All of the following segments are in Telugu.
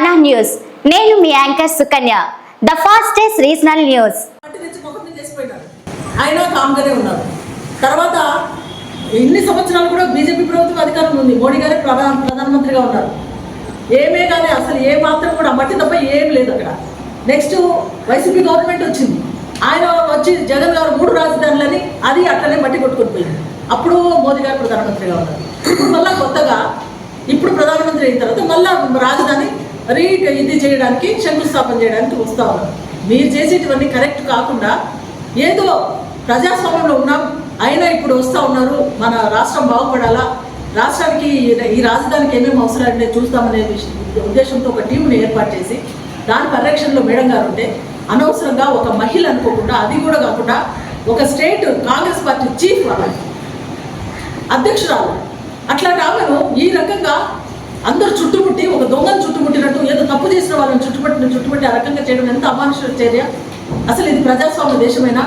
మానా న్యూస్. నేను మీ anchor Sukanya. The fastest regional news. పట్టి తెచ్చి ఆయన కామ్గానే ఉన్నారు. తర్వాత ఇన్ని సంవత్సరాలు కూడా బీజేపీ ప్రభుత్వం అధికారం ఉంది. మోడీ గారే ప్రధాన ప్రధానమంత్రిగా ఉన్నారు. ఏమే కానీ అసలు ఏ మాత్రం కూడా మట్టి తప్ప ఏం లేదు అక్కడ. నెక్స్ట్ వైసీపీ గవర్నమెంట్ వచ్చింది. ఆయన వచ్చి జగన్ గారు మూడు రాజధానులని అది అట్లనే మట్టి కొట్టుకొని పోయింది. అప్పుడు మోదీ గారు ప్రధానమంత్రిగా ఉన్నారు. ఇప్పుడు మళ్ళీ కొత్తగా ఇప్పుడు ప్రధానమంత్రి అయిన తర్వాత మళ్ళీ రాజధాని రీ ఇది చేయడానికి శంకుస్థాపన చేయడానికి వస్తా ఉన్నారు. మీరు చేసేటివన్నీ కరెక్ట్ కాకుండా ఏదో ప్రజాస్వామ్యంలో ఉన్నాం అయినా ఇప్పుడు వస్తూ ఉన్నారు మన రాష్ట్రం బాగుపడాలా రాష్ట్రానికి ఈ- రాజధానికి ఏమేమి అవసరాలు అంటే చూస్తామనే ఉద్దేశంతో ఒక టీంని ఏర్పాటు చేసి దాని పరిరక్షణలో మేడం గారు ఉంటే అనవసరంగా ఒక మహిళ అనుకోకుండా అది కూడా కాకుండా ఒక స్టేట్ కాంగ్రెస్ పార్టీ చీఫ్ ఆమె అధ్యక్షురాలు అట్లా రావను ఈ రకంగా అందరు చుట్టుముట్టి ఒక దొంగను చుట్టుముట్టినట్టు ఏదో తప్పు చేసిన వాళ్ళని చుట్టుపట్టిన చుట్టుపట్టి ఆ రకంగా చేయడం ఎంత అమానుష చర్య? అసలు ఇది ప్రజాస్వామ్య దేశమేనా?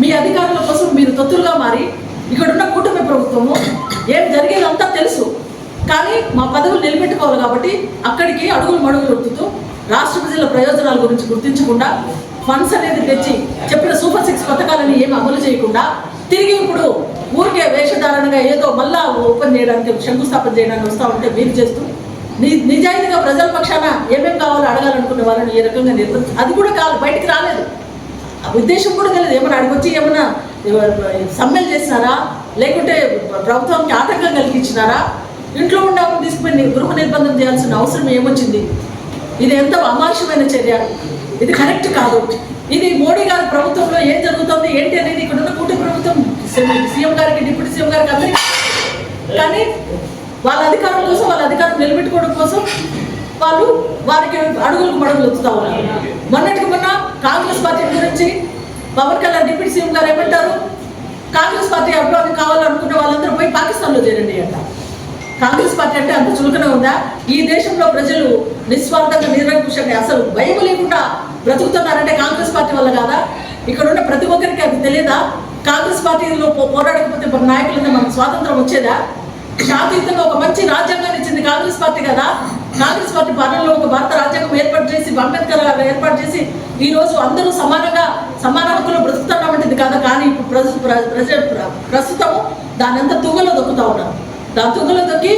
మీ అధికారుల కోసం మీరు తొత్తులుగా మారి ఇక్కడున్న కూటమి ప్రభుత్వము ఏం జరిగేదంతా తెలుసు. కానీ మా పదవులు నిలబెట్టుకోవాలి కాబట్టి అక్కడికి అడుగులు మడుగులు ఉడుతుతూ రాష్ట్ర ప్రజల ప్రయోజనాల గురించి గుర్తించకుండా ఫండ్స్ అనేది తెచ్చి చెప్పిన సూపర్ సిక్స్ పథకాలని ఏమి అమలు చేయకుండా తిరిగి ఇప్పుడు ఊరికే వేషధారణగా ఏదో మళ్ళా ఓపెన్ చేయడానికి శంకుస్థాపన చేయడానికి వస్తూ ఉంటే మీరు చేస్తూ ని నిజాయితీగా ప్రజల పక్షాన ఏమేమి కావాలో అడగాలనుకునే వాళ్ళని ఈ రకంగా నిర్బంధ అది కూడా కాదు బయటికి రాలేదు. ఆ ఉద్దేశం కూడా తెలియదు. ఏమైనా అడిగొచ్చి ఏమైనా సమ్మెలు చేసినారా? లేకుంటే ప్రభుత్వానికి ఆటంకం కలిగించినారా? ఇంట్లో ఉండేవాళ్ళు తీసుకుపోయి గృహ నిర్బంధం చేయాల్సిన అవసరం ఏమొచ్చింది? ఇది ఎంత అమానుషమైన చర్య? ఇది కరెక్ట్ కాదు. ఇది మోడీ గారి ప్రభుత్వంలో ఏం జరుగుతుంది ఏంటి అనేది ఇక్కడ సీఎం గారికి డిప్యూటీ సీఎం గారికి అందరికీ కానీ వాళ్ళ అధికారం కోసం వాళ్ళ అధికారం నిలబెట్టుకోవడం కోసం వాళ్ళు వారికి అడుగులకు మడుగులు వస్తూ ఉన్నారు. మొన్నటికి మొన్న కాంగ్రెస్ పార్టీ గురించి పవన్ కళ్యాణ్ డిప్యూటీ సీఎం గారు ఏమంటారు? కాంగ్రెస్ పార్టీ అభివృద్ధి కావాలనుకునే వాళ్ళందరూ పోయి పాకిస్తాన్లో చేరండి అంట. కాంగ్రెస్ పార్టీ అంటే అంత చులకన ఉందా? ఈ దేశంలో ప్రజలు నిస్వార్థంగా నిరంకుశంగా అసలు భయం లేకుండా బ్రతుకుతున్నారంటే కాంగ్రెస్ పార్టీ వల్ల కాదా? ఇక్కడ ఉన్న ప్రతి ఒక్కరికి అది తెలియదా? కాంగ్రెస్ పార్టీలో పోరాడకపోతే మన నాయకులంతా మనకు స్వాతంత్రం వచ్చేదా? శాంతియుతంగా ఒక మంచి రాజ్యాంగాన్ని ఇచ్చింది కాంగ్రెస్ పార్టీ కదా? కాంగ్రెస్ పార్టీ పాలనలో ఒక భారత రాజ్యాంగం ఏర్పాటు చేసి అంబేద్కర్ గారు ఏర్పాటు చేసి ఈ రోజు అందరూ సమానంగా సమాన హక్కులు బ్రతుకుతున్నామంటుంది కదా? కానీ ఇప్పుడు ప్రజ ప్రజ ప్రస్తుతము దాని అంతా తుంగలో దొక్కుతా ఉన్నారు. దాని తుంగలో దొక్కి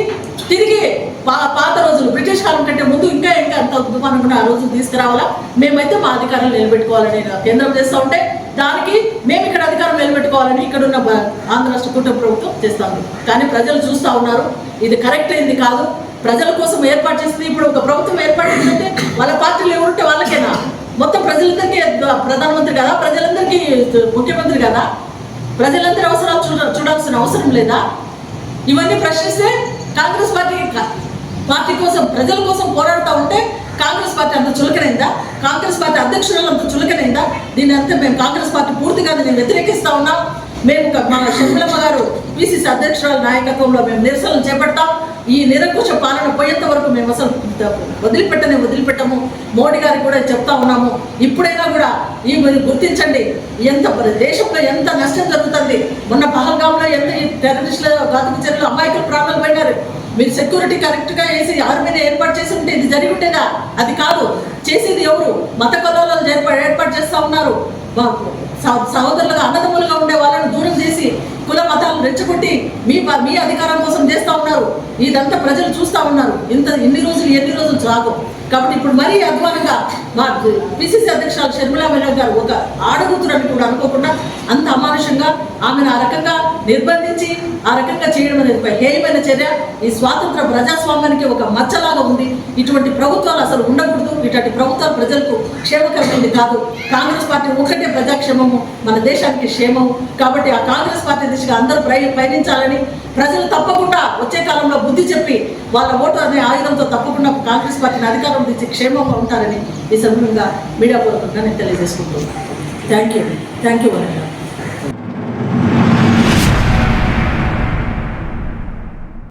తిరిగి పా పాత రోజులు బ్రిటిష్ కాలం కంటే ముందు ఇంకా ఇంకా అంత తుఫాను కూడా ఆ రోజు తీసుకురావాలా? మేమైతే మా అధికారులు నిలబెట్టుకోవాలని కేంద్రం చేస్తూ ఉంటే దానికి మేము ఇక్కడ అధికారం నిలబెట్టుకోవాలని ఇక్కడ ఉన్న ఆంధ్ర రాష్ట్ర కుటుంబ ప్రభుత్వం చేస్తాము కానీ ప్రజలు చూస్తూ ఉన్నారు ఇది కరెక్ట్ అయింది కాదు. ప్రజల కోసం ఏర్పాటు చేసింది ఇప్పుడు ఒక ప్రభుత్వం ఏర్పాటు చేసిందంటే వాళ్ళ పార్టీలు ఎవరుంటే వాళ్ళకేనా? మొత్తం ప్రజలందరికీ ప్రధానమంత్రి కదా? ప్రజలందరికీ ముఖ్యమంత్రి కదా? ప్రజలందరి అవసరాలు చూడ చూడాల్సిన అవసరం లేదా? ఇవన్నీ ప్రశ్నిస్తే కాంగ్రెస్ పార్టీ పార్టీ కోసం ప్రజల కోసం పోరాడుతూ ఉంటే కాంగ్రెస్ పార్టీ అంత చులకనైందా? కాంగ్రెస్ పార్టీ అధ్యక్షురాలు అంత చులకనైందా? దీని అంతా మేము కాంగ్రెస్ పార్టీ పూర్తిగా నేను వ్యతిరేకిస్తా ఉన్నాం. మేము మా షర్మిలమ్మ గారు పిసిసి అధ్యక్షురాల నాయకత్వంలో మేము నిరసనలు చేపడతాం. ఈ నిరంకుశ పాలన పోయేంత వరకు మేము అసలు వదిలిపెట్టనే వదిలిపెట్టము. మోడీ గారికి కూడా చెప్తా ఉన్నాము. ఇప్పుడైనా కూడా ఈ మీరు గుర్తించండి. ఎంత దేశంలో ఎంత నష్టం జరుగుతుంది? మొన్న పహల్గాంలో ఎంత టెర్రరిస్టుల ఘాతక చర్యలు అమాయకులు ప్రాణాలు పోయినారు. మీరు సెక్యూరిటీ కరెక్ట్గా వేసి ఆర్మీని ఏర్పాటు చేసి ఉంటే ఇది జరిగి ఉండేదా? అది కాదు. చేసేది ఎవరు? మత కలవరాలు ఏర్పాటు చేస్తా చేస్తూ ఉన్నారు. మా సహ- సహోదరులుగా అన్నదమ్ములుగా ఉండే వాళ్ళని దూరం చేసి కుల మతాలను రెచ్చగొట్టి మీ మీ అధికారం కోసం చేస్తూ ఉన్నారు. ఇదంతా ప్రజలు చూస్తూ ఉన్నారు. ఇంత ఇన్ని రోజులు ఎన్ని రోజులు సాగు. కాబట్టి ఇప్పుడు మరీ అధ్వానంగా మా పిసిసి అధ్యక్షురాలు షర్మిలా మేడం గారు ఒక ఆడగుతురని కూడా అనుకోకుండా అంత అమానుషంగా ఆమెను ఆ రకంగా నిర్బంధించి ఆ రకంగా చేయడం అనేది ఒక హేయమైన చర్య. ఈ స్వాతంత్ర ప్రజాస్వామ్యానికి ఒక మచ్చలాగా ఉంది. ఇటువంటి ప్రభుత్వాలు అసలు ఉండకూడదు. ఇటువంటి ప్రభుత్వాలు ప్రజలకు క్షేమకరమైనది కాదు. కాంగ్రెస్ పార్టీ ఒకటే ప్రజాక్షేమము. మన దేశానికి క్షేమము కాబట్టి ఆ కాంగ్రెస్ పార్టీ దిశగా అందరూ ప్రయ పయనించాలని ప్రజలు తప్పకుండా వచ్చే కాలంలో బుద్ధి చెప్పి వాళ్ళ ఓటు అనే ఆయుధంతో తప్పకుండా కాంగ్రెస్ పార్టీని అధికారం తెచ్చి క్షేమంగా ఉంటారని ఈ సందర్భంగా మీడియా పూర్వకంగా నేను తెలియజేసుకుంటున్నాను. Thank you. థ్యాంక్ యూ వరంగా